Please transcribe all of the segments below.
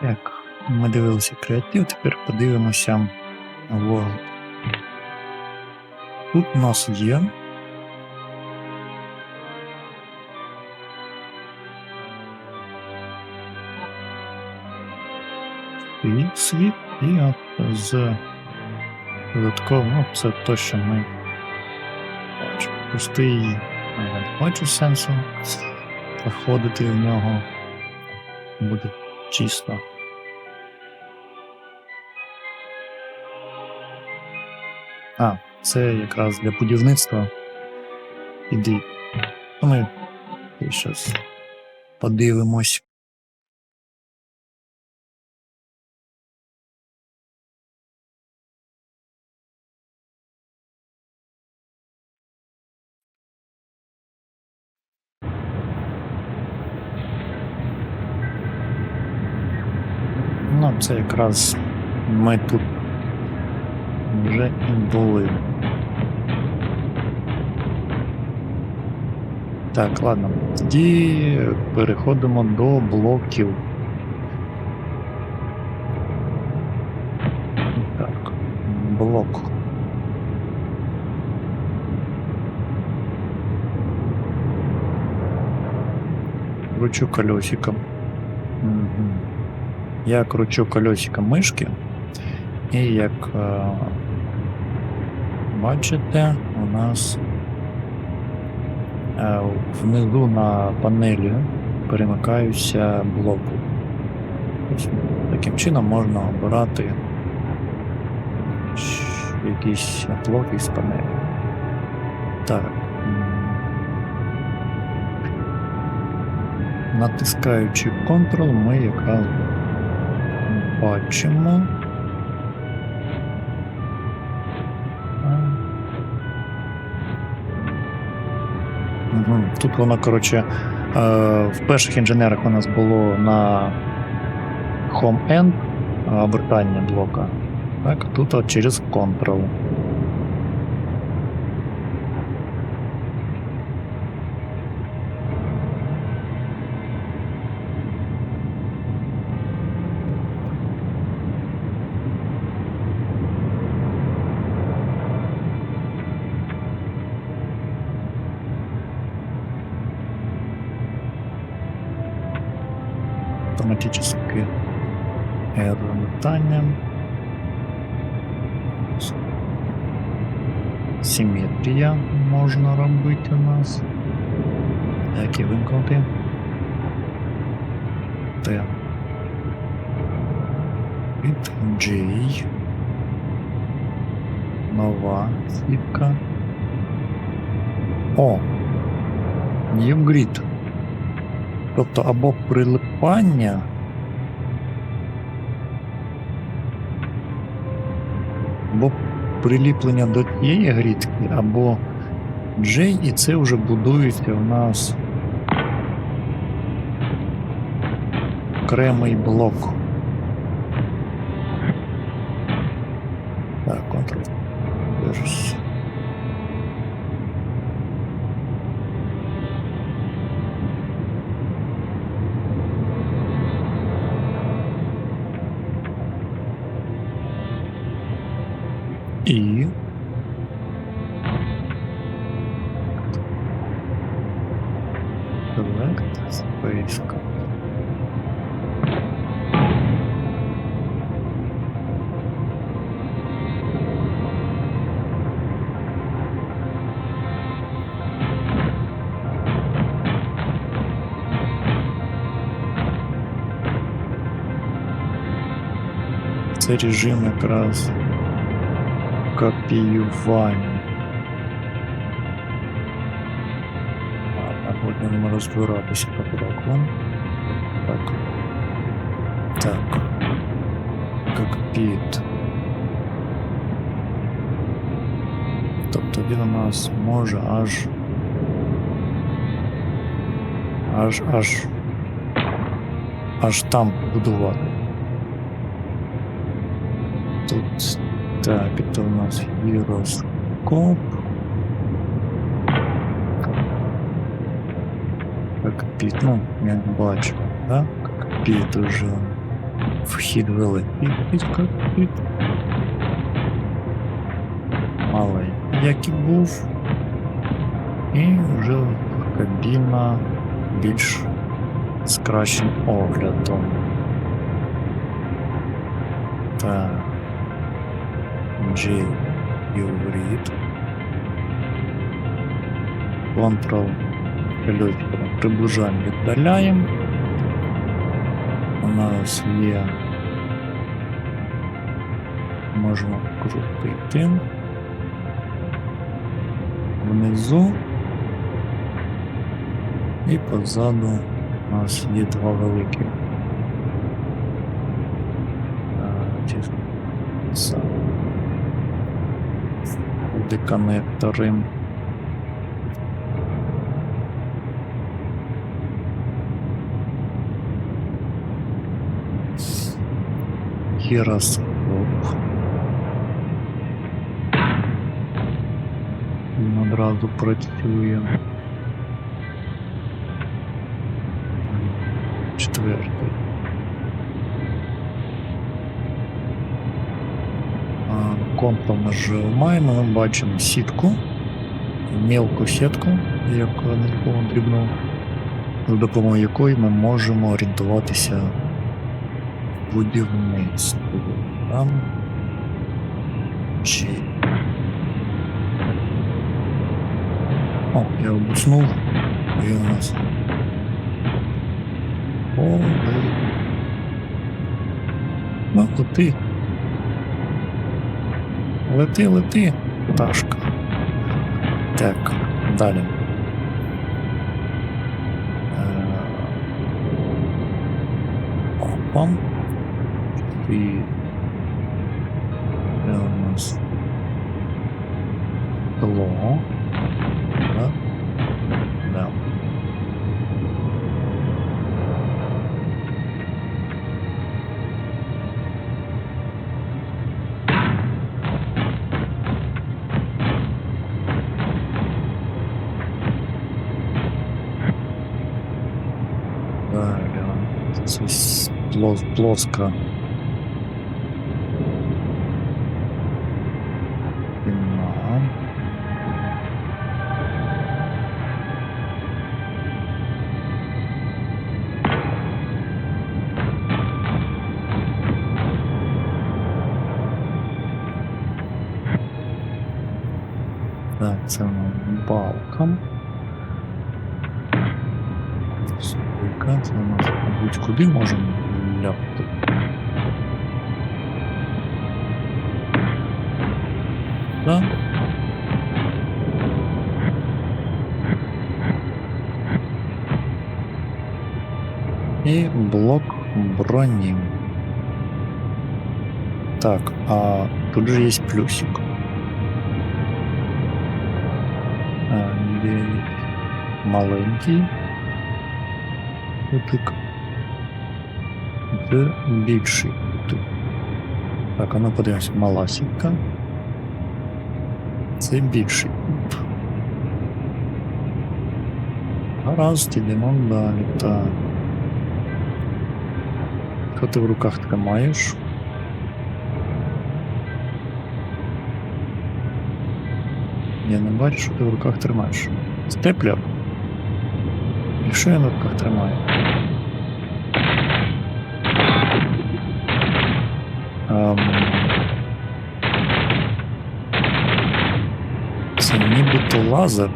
Так, ми дивилися креатив, тепер подивимося World. Тут у нас є. І світ, і от з додатково, ну, це то, що ми бачимо. Пустий, бачу сенсу заходити в нього. Буде чисто. А, це якраз для будівництва. Іди. Ми зараз подивимось. Ну, це якраз ми тут вже були. Так, ладно. Тоді переходимо до блоків. Так, блок. Кручу колесиком. Угу. Я кручу колесиком мишки. І як бачите, у нас е, внизу на панелі перемикаються блоки. Таким чином можна обирати якісь блоки з панелі. Так. Натискаючи Ctrl, ми якраз бачимо. Тут воно, коротше, е, в перших інженерах у нас було на Home End е, обертання блока. Так, тут от через Ctrl. автоматически обертання. Симметрія можна робити у нас. Так, і вимкнути. Т. Від J. Нова сітка. О! New Grid. Тобто або прилипання. Або приліплення до тієї грідки, або J, і це вже будується у нас окремий блок. Так, Ctrl. Це режим якраз копіювання. Ладно, будемо розбиратися по крокам. Так. Так. Кокпіт. Тобто він у нас може аж. Аж аж. Аж там будувати. Тут так, это у нас гироскоп. Кокпит, ну, як бачу, да? Кокпит уже Вхід великий, підкапіт. Малий, як і був. І вже кабіна більш з кращим оглядом. Так. G Read. Ctrl плюс приближаємо, віддаляємо. У нас є. Можемо крутити. Внизу. І позаду у нас є два великі. А, ті са- Деконектори. Гіроскоп. Він одразу працює. Компом нажимаємо, ми бачимо сітку, мілку сітку, яку нерухомо дрібну, за допомогою якої ми можемо орієнтуватися в будівництві. Там чи. О, я обуснув. І у нас. О. Ну, лети. Лети, лети, пташка. Так, далі. Е, Опам. І де у нас Ло. Спина. Так, це нас балка. Стойка, це у нас будь-куди ляпати. Да? І блок броні. Так, а тут же есть плюсик. А, є маленький кутик. Це більший кутик. Так, а ну подивимось, мала сітка. Це більший кут. Гаразд, ідемо далі. Так. Що ти в руках тримаєш? Я не бачу, що ти в руках тримаєш. Степлер? І що я на руках тримаю? Лазер.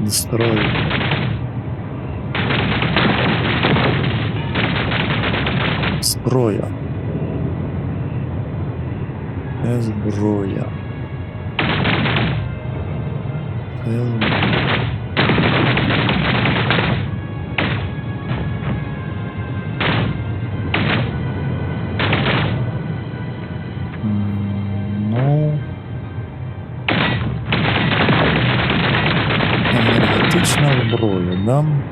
Настрою. Зброя. Це зброя. Запасна зброя дам.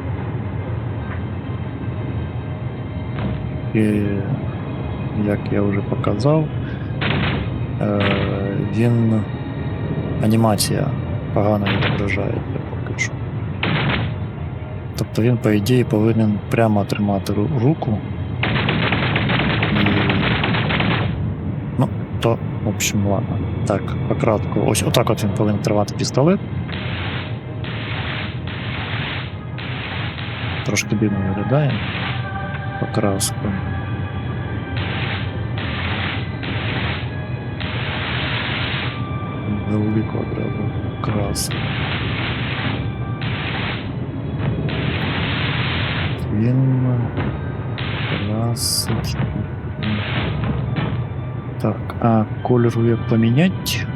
І, як я вже показав, е, він анімація погано відображається поки що. Тобто він, по ідеї, повинен прямо тримати руку. І... Ну, то, в общем, ладно. Так, по кратку. Ось отак от він повинен тривати пістолет. Трошки дивно виглядає. Покраску. Велику одразу красу. Він красить. Так, а колер як помінять?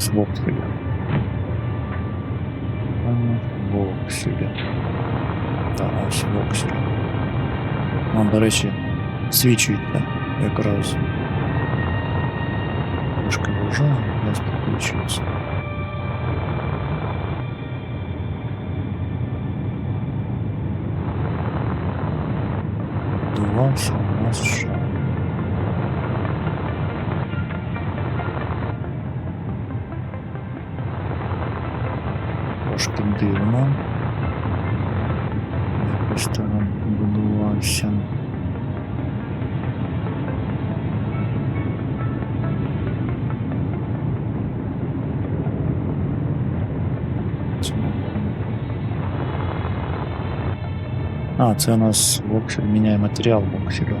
Наша. Це у нас вокселя. Вокселя. Так, ось вокселя. Нам, до речі, свічується якраз. Трошки вважаю, у нас підключився. Будувався у нас що? Трошки дивно. Якось там будувався. А, це у нас воксель міняє матеріал вокселю.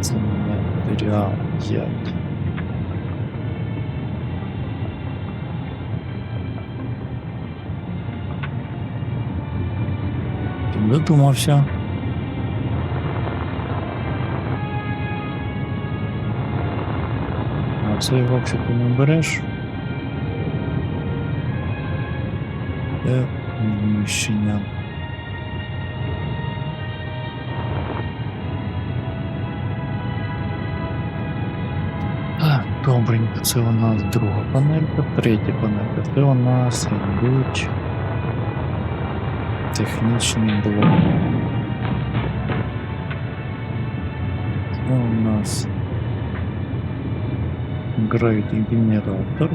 Це матеріал як. Додумався. А цей воксель ти не береш. Де вміщення? Добренько, це у нас друга панелька, третя панелька. Це у нас йдуть технічні блоки. Це у нас грейдинг генератор.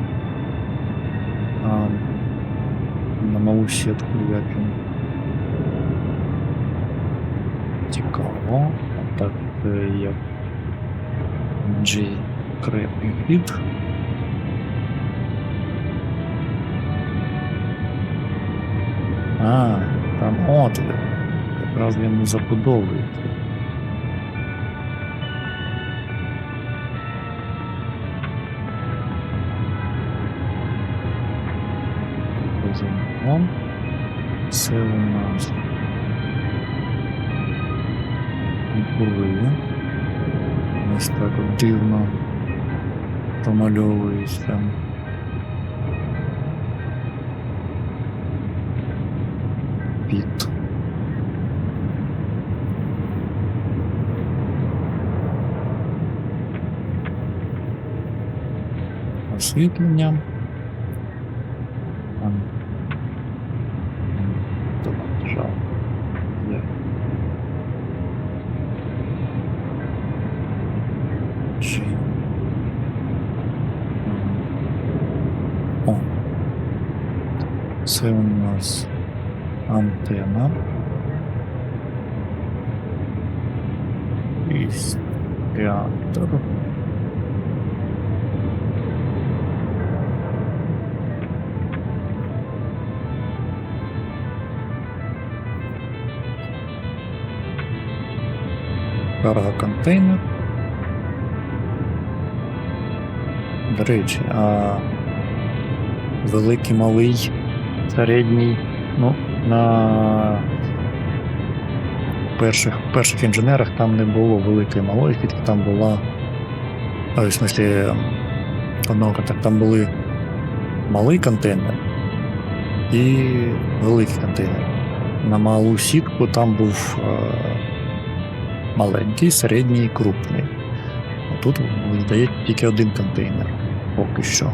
А, на малу сітку як він. Цікаво. А так е, як G крепкий хід. А, там. Якраз він не забудовується. Розуміємо. Це у нас були. Ось так от дивно промальовується. Під. Освітлення. Там. Тут жал. Є. Чи. О. Це у нас антена. І реактор. Карго-контейнер. До речі, а великий, малий, середній, ну, на перших, перших інженерах там не було великої малої, тільки там була. В смислі, одного контейнера. Там були малий контейнер і великий контейнер. На малу сітку там був е, маленький, середній і крупний. А тут здається тільки один контейнер. Поки що.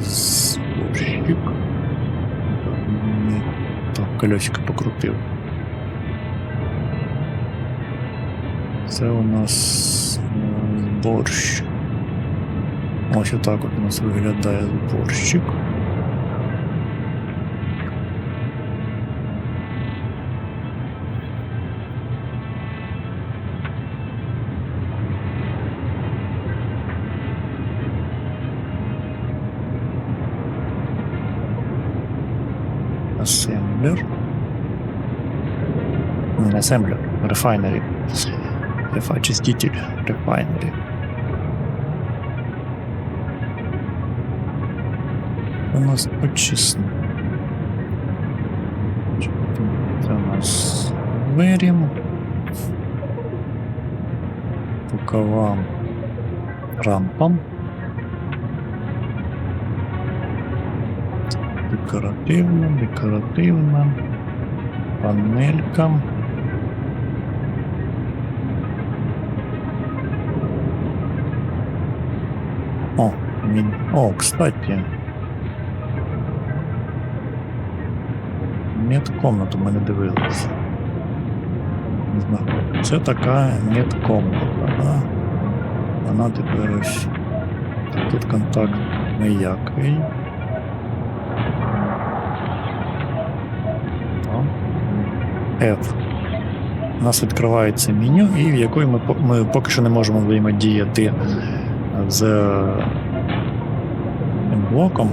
Сборщик. Так, колесико покрутил. Это у нас зборщик. Вот отак от у нас виглядає зборщик. Асемблер, рефайнері. Рефа, очиститель, рефайнері. У нас очисне. Це у нас двері. Боковам рампам. Декоративно, декоративно. Панелькам. Він. О, кстати. Медкомнату ми не дивилися. Не знаю. Це така медкомната, да? Вона тепер ось. Тут контакт ніякий. F. У нас відкривається меню, і в якої ми, ми поки що не можемо взаємодіяти з цим блоком.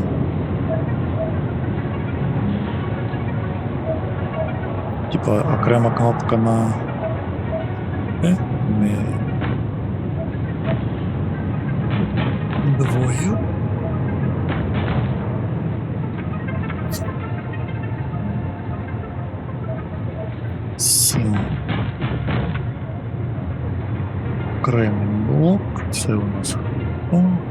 Типа окрема кнопка на Е, не двоє. Окремий блок. Це у нас хто?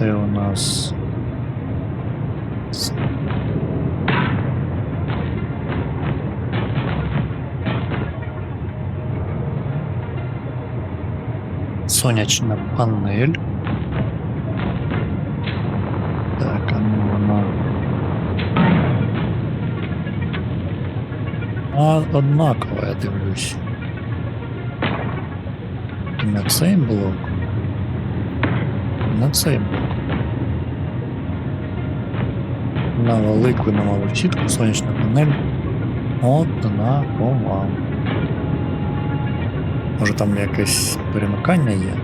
Це у нас. Сонячна панель. Так, а ну вона. А, однаково, я дивлюсь. На цей блок. На цей блок. На велику на малу сітку сонячна панель. Однакова. Може там якесь перемикання є?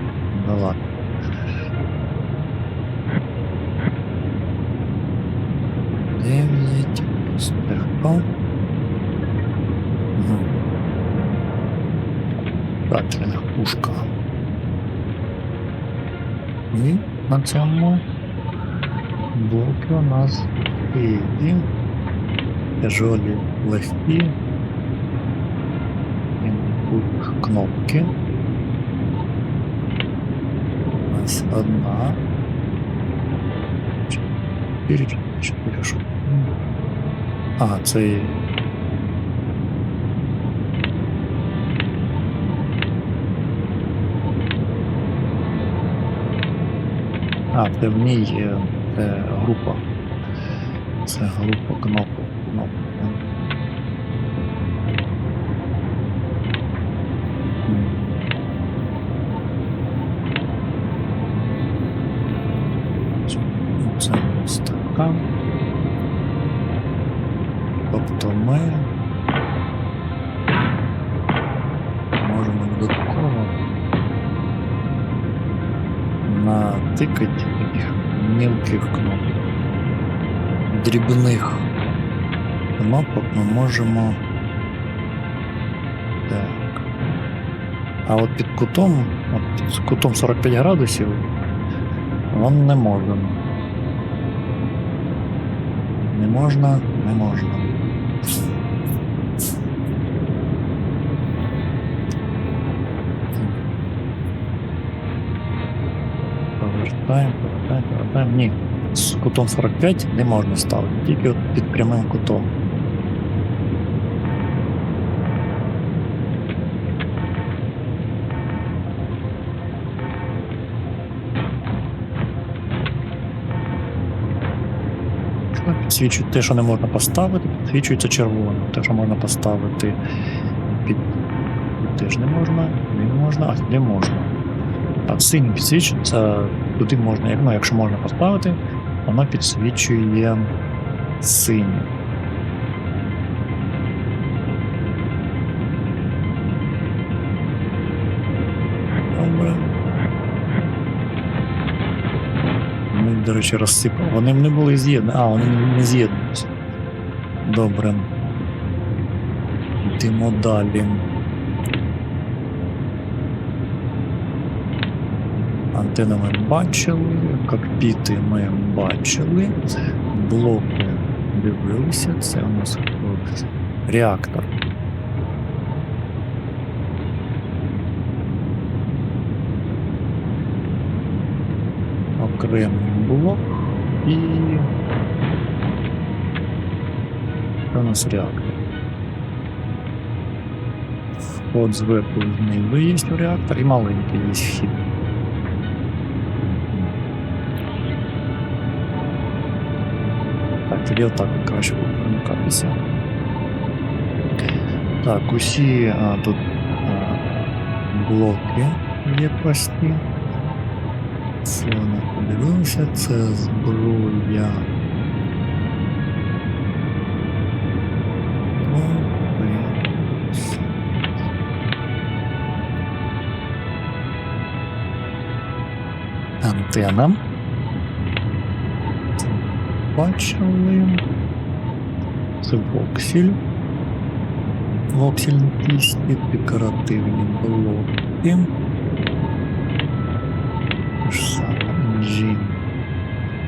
Ну ладно. Дев'ять. Стерпа. Угу. Катрина пушка. І на цьому блоки у нас і тяжолі легкі. Інпут кнопки. Ось одна. Чотири, чотири штуки. Ага, це А, це в ній є е, група. Це група. М. Це ось така. Тобто ми можемо додатково натикати таких мілких кнопок. Дрібних кнопок ми можемо. Так. А от під кутом, от під кутом 45 градусів, вон не можемо. Не можна, не можна. Повертаємо, повертаємо, повертаємо. Ні. З кутом 45 не можна ставити, тільки от під прямим кутом. підсвічують те, що не можна поставити, підсвічується червоним. Те, що можна поставити під. Теж не можна, не можна, а сюди можна. А синім підсвічується, туди можна, ну, якщо можна поставити, воно підсвічує синім. Добре. Ми, до речі, розсипали. Вони не були з'єднані. А, вони не з'єднуються. Добре. Йдемо далі. Антени ми бачили, кокпіти ми бачили, блоки дивилися, це у нас реактор. Окремий блок і. Це у нас реактор. Вход зверху знизу є в реактор і маленький є вхід. тоді отак от краще буде примикатися. Так, усі а, тут а, блоки є прості. Це ми подивилися, це зброя. Комплекс. Антенна. Бачили. Це воксіль. Воксільні кісті, декоративні блоки.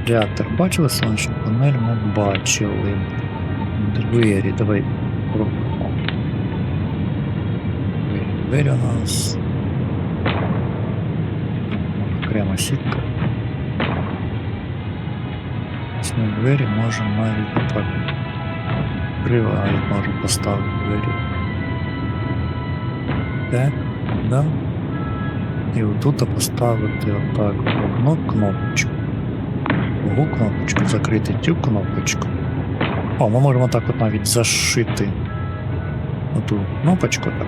Реактор бачили сонячну панель? Ми бачили. Двері, давай пробуємо. Двері у нас. Окрема сітка. Ми двері можемо навіть так відкривати, можемо поставити двері. Так, да. І отут поставити отак одну кнопочку. Другу кнопочку, закрити цю кнопочку. О, ми можемо так от навіть зашити оту кнопочку так.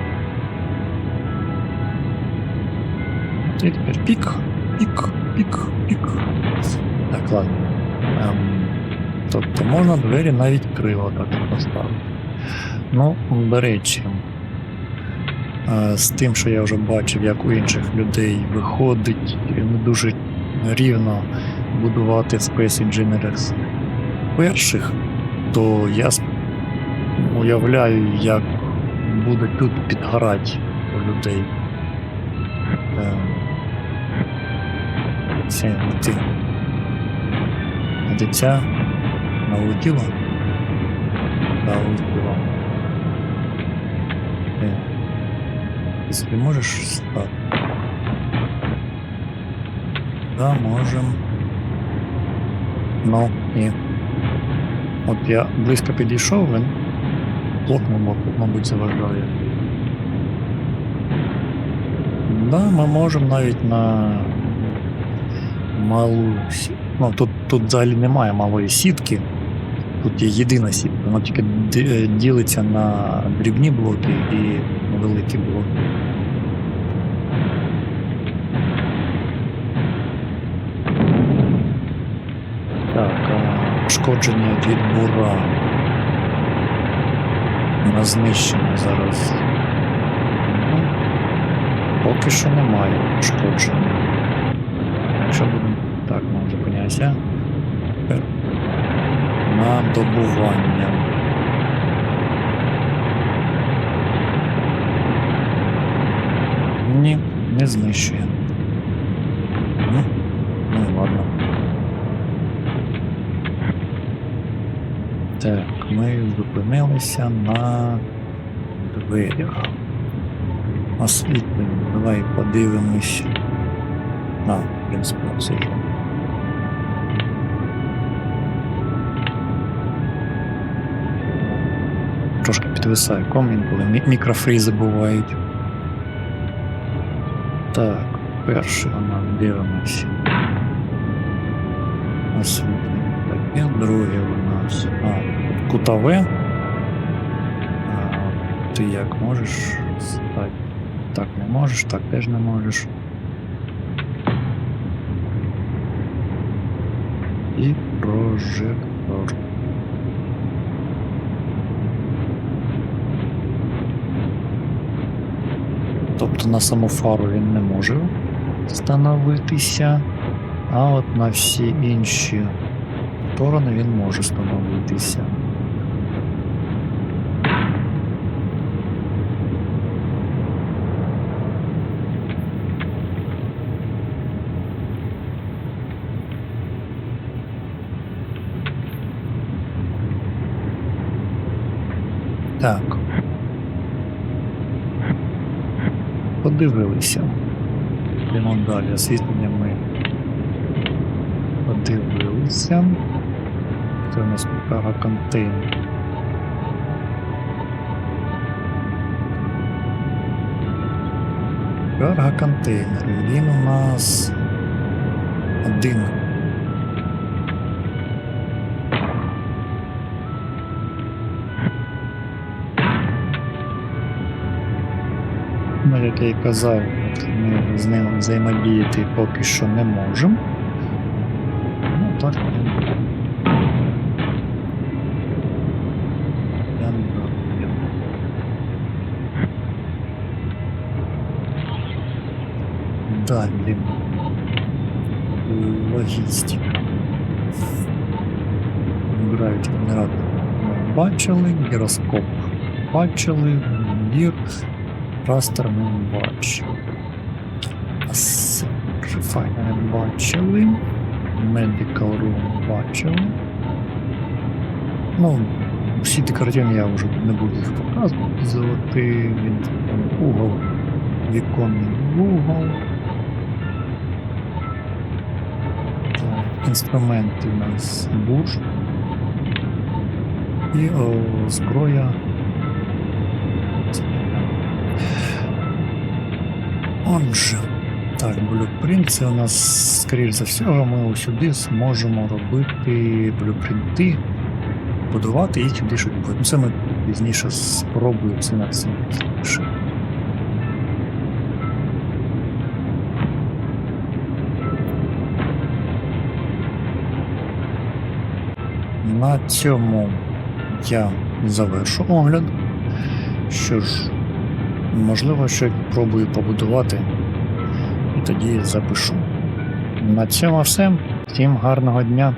І тепер пік, пік, пік, пік. Так, ладно. Ем, тобто можна двері навіть криво так поставити. Ну, до речі, е, з тим, що я вже бачив, як у інших людей виходить не дуже рівно будувати Space Engineers перших, то я уявляю, як буде тут підгорати у людей. Е, не ти. Дитя налетіло? Да, улетіло. Е, Ти собі можеш стати? Да, можем. Ну, і. От я близько підійшов, він блок, мабуть, мабуть, заважає. Да, ми можемо навіть на малу сі- Ну, тут, тут взагалі немає малої сітки. Тут є єдина сітка, вона тільки е, ділиться на дрібні блоки і великі блоки. Так, пошкодження від бура. На знищення зараз. Поки що немає пошкодження. Якщо будемо. Ну На добування. Ні, не знищує. Ну, ну ладно. Так, ми зупинилися на дверях. Освітлення. Давай подивимось. А, в принципі, все Трошки підвисає комін, коли мі- мікрофрізи бувають. Так, перше у нас дивимося. Освітлення таке, друге у нас А, кутове. А, ти як можеш? Так, так не можеш, так теж не можеш. І прожектор. Тобто на саму фару він не може становитися, а от на всі інші сторони він може становитися. Так. Подивилися. Йдемо далі. Освітлення ми подивилися. Це у нас кара контейнер. Карга контейнер. Він у нас один. Як я і казав, ми з ним взаємодіяти поки що не можемо. Ну, так. Далі. Логістика. Вибирають генератор. Бачили, гіроскоп бачили, гір, растер ми бачили. Refiner бачили. Medical Room бачили. Ну, всі ті я вже не буду їх показувати. Золотий там, угол, віконний угол. Інструменти у нас бурж. І о, зброя. Отже, так, блюпринт у нас, скоріш за всього, ми сюди зможемо робити блюпринти, будувати і сюди буде. Ну, Це ми пізніше спробуємо це на цим пізніше. На цьому я завершу огляд. Що ж, можливо, ще пробую побудувати і тоді запишу. На цьому все. Всім гарного дня.